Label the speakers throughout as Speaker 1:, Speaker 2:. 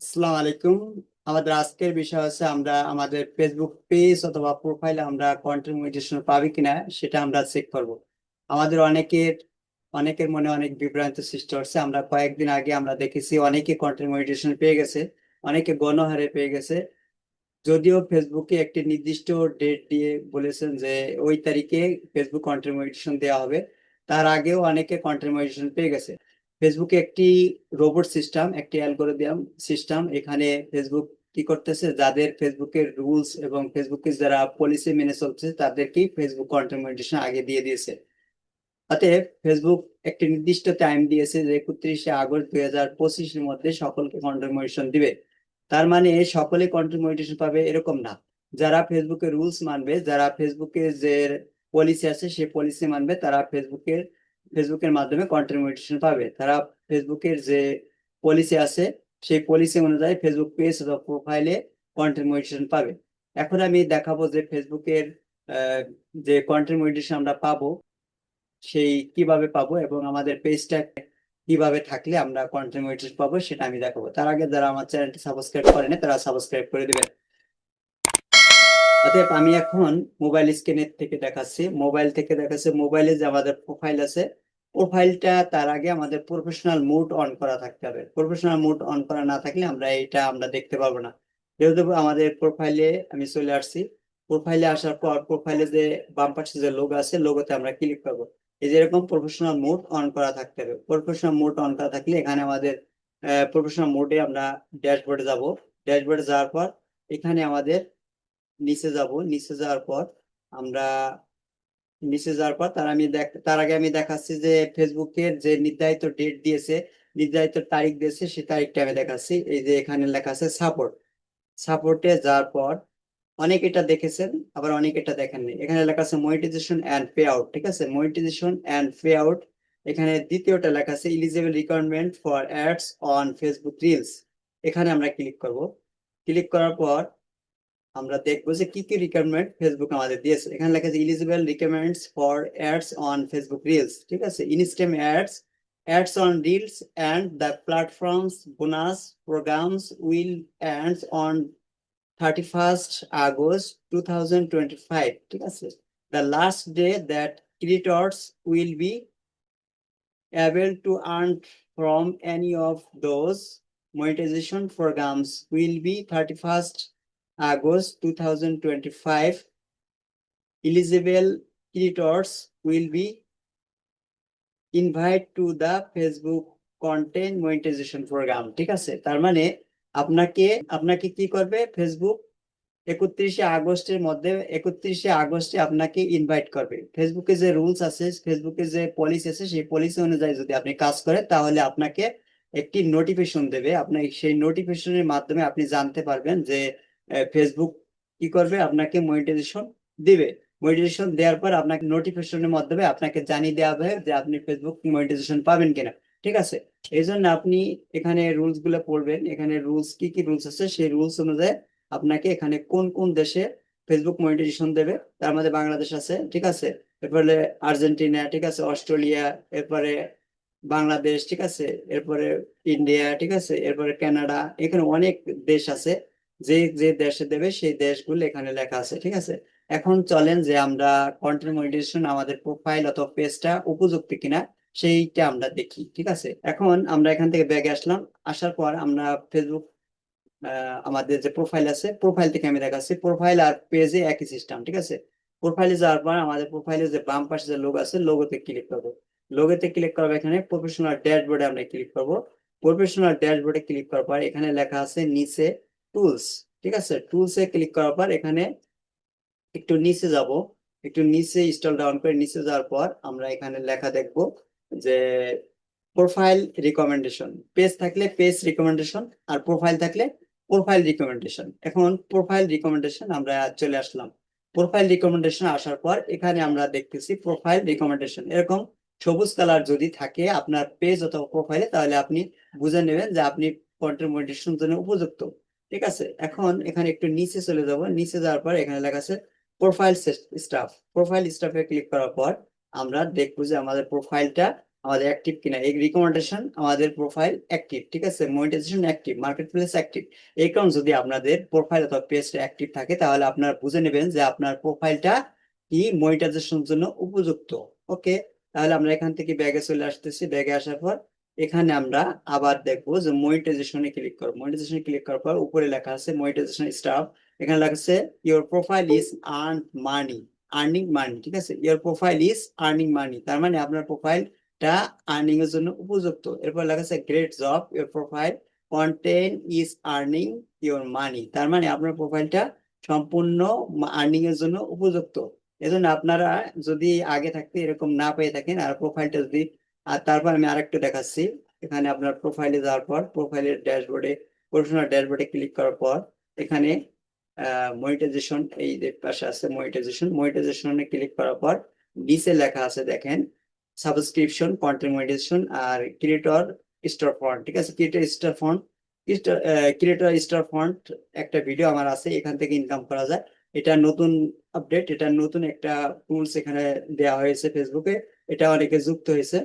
Speaker 1: আসসালামু আলাইকুম। আমাদের আজকের বিষয় হচ্ছে আমরা আমাদের ফেসবুক পেজ অথবা প্রোফাইলে আমরা কন্টেন্ট মনিটাইজেশন পাবি কিনা সেটা আমরা চেক করব। আমাদের অনেকের অনেকের মনে অনেক বিভ্রান্ত সৃষ্টি হচ্ছে। আমরা কয়েকদিন আগে আমরা দেখেছি অনেকে কন্টেন্ট মনিটাইজেশন পেয়ে গেছে, অনেকে গণহারে পেয়ে গেছে। যদিও ফেসবুকে একটি নির্দিষ্ট ডেট দিয়ে বলেছেন যে ওই তারিখে ফেসবুক কন্টেন্ট মনিটাইজেশন দেওয়া হবে। তার আগেও অনেকে কন্টেন্ট মনিটাইজেশন পেয়ে গেছে। ফেসবুকে একটি রোবট সিস্টেম একটি অ্যালগোরিদম সিস্টেম এখানে ফেসবুক কি করতেছে? যাদের ফেসবুকের রুলস এবং ফেসবুকের যারা পলিসি মেনে চলছে তাদেরকেই ফেসবুক কন্টেন্ট আগে দিয়ে দিয়েছে। অতএব ফেসবুক একটি নির্দিষ্ট টাইম দিয়েছে যে একত্রিশে আগস্ট দুই হাজার পঁচিশের মধ্যে সকলকে কন্টেন্ট দিবে। তার মানে সকলে কন্টেন্ট পাবে এরকম না। যারা ফেসবুকের রুলস মানবে, যারা ফেসবুকের যে পলিসি আছে, সে পলিসি মানবে, তারা ফেসবুকের ফেসবুকের মাধ্যমে কন্টেন্ট পাবে। তারা ফেসবুকের যে পলিসি আছে, সেই পলিসি অনুযায়ী ফেসবুক পেজ অথবা প্রোফাইলে কন্টেন্ট পাবে। এখন আমি দেখাবো যে ফেসবুকের যে কন্টেন্ট আমরা পাবো, সেই কীভাবে পাবো এবং আমাদের পেজটা কীভাবে থাকলে আমরা কন্টেন্ট পাবো সেটা আমি দেখাবো। তার আগে যারা আমার চ্যানেলটি সাবস্ক্রাইব করেনি তারা সাবস্ক্রাইব করে দিবেন। অতএব আমি এখন মোবাইল স্ক্রিনের থেকে দেখাচ্ছি। মোবাইল থেকে দেখাচ্ছি। মোবাইলে যে আমাদের প্রোফাইল আছে প্রোফাইলটা তার আগে আমাদের প্রফেশনাল মুড অন করা থাকতে হবে। প্রফেশনাল মুড অন করা না থাকলে আমরা এটা আমরা দেখতে পারব না। যেহেতু আমাদের প্রোফাইলে আমি চলে আসছি প্রোফাইলে আসার পর প্রোফাইলে যে বাম পাশে যে লোগো আছে লোগোতে আমরা ক্লিক করব। এই যে এরকম প্রফেশনাল মুড অন করা থাকতে হবে। প্রফেশনাল মুড অন করা থাকলে এখানে আমাদের প্রফেশনাল মোডে আমরা ড্যাশবোর্ডে যাব। ড্যাশবোর্ডে যাওয়ার পর এখানে আমাদের নিচে যাব। নিচে যাওয়ার পর আমরা নিচে যাওয়ার পর তার আমি তার আগে আমি দেখাচ্ছি যে ফেসবুকের যে নির্ধারিত ডেট দিয়েছে, নির্ধারিত তারিখ দিয়েছে, সেই তারিখটা আমি দেখাচ্ছি। এই যে এখানে লেখা আছে সাপোর্ট সাপোর্টে যাওয়ার পর অনেক এটা দেখেছেন, আবার অনেক এটা দেখেননি। এখানে লেখা আছে মনিটাইজেশন অ্যান্ড পে আউট ঠিক আছে? মনিটাইজেশন অ্যান্ড পে আউট এখানে দ্বিতীয়টা লেখা আছে eligible requirement for ads on Facebook reels এখানে আমরা ক্লিক করব। ক্লিক করার পর আমরা দেখব যে কি কি রিকোয়ারমেন্ট ফেসবুক আমাদের দিয়েছে। এখানে লেখা আছে eligible requirements for ads on Facebook reels ঠিক আছে? Instream ads ads on reels and the platforms bonus programmes will ends on thirty first August two thousand twenty five ঠিক আছে? The last day that creators will be able to earn from any of those monetization programs will be 31st August 2025. Eligible creators will be invited to the Facebook content monetization program, ঠিক আছে? তার মানে আপনাকে আপনাকে কি করবে? Facebook একত্রিশে আগস্টের মধ্যে, একত্রিশে আগস্টে আপনাকে ইনভাইট করবে। ফেসবুকে যে রুলস আছে ফেসবুকে যে পলিসি আছে, সেই পলিসি অনুযায়ী যদি আপনি কাজ করেন, তাহলে আপনাকে একটি নোটিফিকেশন দেবে। আপনার সেই নোটিফিকেশনের মাধ্যমে আপনি জানতে পারবেন যে ফেসবুক কি করবে? আপনাকে মনিটাইজেশন দিবে। মনিটাইজেশন দেওয়ার পর আপনাকে নোটিফিকেশনের মাধ্যমে আপনাকে জানিয়ে দেওয়া হবে যে আপনি ফেসবুক মনিটাইজেশন পাবেন কিনা। ঠিক আছে? এই জন্য আপনি এখানে রুলসগুলো পড়বেন। এখানে রুলস কি কি রুলস আছে? সেই রুলস অনুযায়ী আপনাকে এখানে কোন কোন দেশে ফেসবুক মনিটাইজেশন দেবে? তার মধ্যে বাংলাদেশ আছে। ঠিক আছে? এরপরে আর্জেন্টিনা, ঠিক আছে? অস্ট্রেলিয়া, এরপরে বাংলাদেশ, ঠিক আছে? এরপরে ইন্ডিয়া, ঠিক আছে? এরপরে কানাডা, এখানে অনেক দেশ আছে। যে যে দেশে দেবে, সেই দেশগুলো এখানে লেখা আছে, ঠিক আছে? এখন চলেন যে আমরা কন্টেন্ট মনিটাইজেশন আমাদের প্রোফাইল অথবা পেজটা উপযুক্ত কিনা, সেইটা আমরা দেখি, ঠিক আছে? এখন আমরা এখান থেকে ব্যাগে আসলাম, আসার পর আমরা ফেসবুক আমাদের যে প্রোফাইল আছে প্রোফাইল থেকে আমি দেখাচ্ছি। প্রোফাইল আর পেজে একই সিস্টেম ঠিক আছে? প্রোফাইলে যাওয়ার পর আমাদের প্রোফাইলে যে বাম পাশে যে লোগ আছে লোগোতে ক্লিক করব। লোগোতে ক্লিক করব এখানে প্রফেশনাল ড্যাশবোর্ডে আমরা ক্লিক করব। প্রফেশনাল ড্যাশবোর্ডে ক্লিক করার পর এখানে লেখা আছে নিচে টুলস ঠিক আছে? টুলসে ক্লিক করার পর এখানে একটু নিচে যাব। একটু নিচে স্টল ডাউন করে নিচে যাওয়ার পর আমরা এখানে লেখা দেখব যে প্রোফাইল রিকমেন্ডেশন পেজ থাকলে পেজ রিকমেন্ডেশন আর প্রোফাইল থাকলে প্রোফাইল রিকমেন্ডেশন এখন প্রোফাইল রিকমেন্ডেশন আমরা চলে আসলাম। প্রোফাইল রিকমেন্ডেশন আসার পর এখানে আমরা দেখতেছি প্রোফাইল রিকমেন্ডেশন এরকম সবুজ কালার যদি থাকে আপনার পেজ অথবা প্রোফাইলে তাহলে আপনি বুঝে নেবেন যে আপনি কন্টেন্ট মনিটাইজেশন জন্য উপযুক্ত। ঠিক আছে? এখন এখানে একটু নিচে চলে যাব। নিচে যাওয়ার পর এখানে লেখা আছে প্রোফাইল স্টাফ প্রোফাইল স্টাফে ক্লিক করার পর আমরা দেখব যে আমাদের প্রোফাইলটা আমাদের অ্যাক্টিভ কিনা। এই রিকমেন্ডেশন আমাদের প্রোফাইল অ্যাক্টিভ ঠিক আছে? Monetisation active marketplace active এই কারণে যদি আপনাদের প্রোফাইল অথবা পেজটা অ্যাক্টিভ থাকে, তাহলে আপনারা বুঝে নেবেন যে আপনার প্রোফাইলটা কি মনিটাইজেশনের জন্য উপযুক্ত। ওকে তাহলে আমরা এখান থেকে ব্যাগে চলে আসতেছি। ব্যাগে আসার পর এখানে আমরা আবার দেখব যে মনিটাইজেশনে ক্লিক করব। মনিটাইজেশনে ক্লিক করার পর উপরে লেখা আছে মনিটাইজেশন স্টাফ এখানে লেখা আছে your profile is earn money earning money ঠিক আছে? Your profile is earning money তার মানে আপনার প্রোফাইলটা আর্নিং এর জন্য উপযুক্ত। এরপর লেখা আছে great job your profile content is earning your money তার মানে আপনার প্রোফাইলটা সম্পূর্ণ আর্নিং এর জন্য উপযুক্ত। এজন্য আপনারা যদি আগে থাকতে এরকম না পেয়ে থাকেন, আর প্রোফাইলটা যদি আর তারপর আমি আরেকটু দেখাচ্ছি। এখানে আপনার প্রোফাইলে যাওয়ার পর প্রোফাইলের ড্যাশবোর্ডে প্রফেশনাল ড্যাশবোর্ডে ক্লিক করার পর, এখানে মনিটাইজেশন এই যে পাশে আছে মনিটাইজেশন মনিটাইজেশনে ক্লিক করার পর নিচে লেখা আছে দেখেন সাবস্ক্রিপশন কন্টেন্ট মনিটাইজেশন আর ক্রিয়েটর স্টার ফন্ট ঠিক আছে? Creator star font creator star font একটা ভিডিও আমার আছে, এখান থেকে ইনকাম করা যায়। এটা নতুন আপডেট এটা নতুন একটা টুলস এখানে দেওয়া হয়েছে ফেসবুকে এটা অনেকে যুক্ত হয়েছে।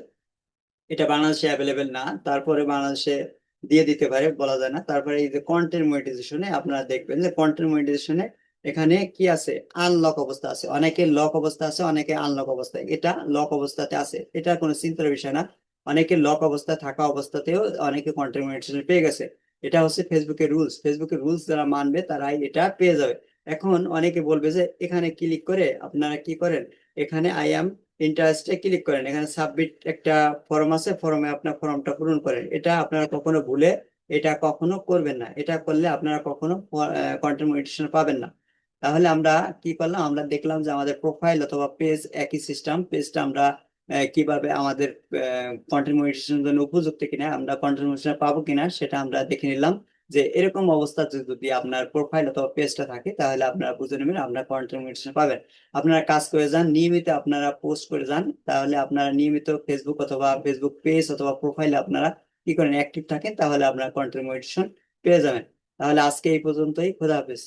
Speaker 1: এটা বাংলাদেশে অ্যাভেলেবেল না, তারপরে বাংলাদেশে দিয়ে দিতে পারে বলা যায় না। তারপরে এই যে কন্টেন্ট মনিটাইজেশনে আপনারা দেখবেন যে কন্টেন্ট মনিটাইজেশনে এখানে কি আছে? আনলক অবস্থা আছে। অনেকে লক অবস্থা আছে, অনেকে আনলক অবস্থায় এটা লক অবস্থাতে আছে। এটা কোনো চিন্তার বিষয় না। অনেকে লক অবস্থায় থাকা অবস্থাতেও অনেকে কন্টেন্ট মনিটাইজেশন পেয়ে গেছে। এটা হচ্ছে ফেসবুকের রুলস ফেসবুকের রুলস যারা মানবে, তারাই এটা পেয়ে যাবে। এখন অনেকে বলবে যে, এখানে ক্লিক করে আপনারা কি করেন? এখানে আই এম ইন্টারেস্টে ক্লিক করেন। এখানে সাবমিট একটা ফর্ম আছে ফর্মে আপনার ফর্মটা পূরণ করেন। এটা আপনারা কখনো ভুলে এটা কখনো করবেন না। এটা করলে আপনারা কখনো কন্টেন্ট মনিটেশন পাবেন না। তাহলে আমরা কি করলাম? আমরা দেখলাম যে আমাদের প্রোফাইল অথবা পেজ একই সিস্টেম পেজটা আমরা কীভাবে আমাদের কন্টেন্ট মনিটেশনের জন্য উপযুক্ত কিনা, আমরা কন্টেন্ট মনিটেশন পাবো কিনা, সেটা আমরা দেখে নিলাম। যে এরকম অবস্থা যদি আপনার প্রোফাইল অথবা পেজটা থাকে, তাহলে আপনারা বুঝে নেবেন আপনার কন্টেন্ট পাবেন। আপনারা কাজ করে যান, নিয়মিত আপনারা পোস্ট করে যান, তাহলে আপনারা নিয়মিত ফেসবুক অথবা ফেসবুক পেজ অথবা প্রোফাইলে আপনারা কি করেন অ্যাক্টিভ থাকেন, তাহলে আপনার কন্টেন্ট পেয়ে যাবেন। তাহলে আজকে এই পর্যন্তই, খোদা হাফেজ।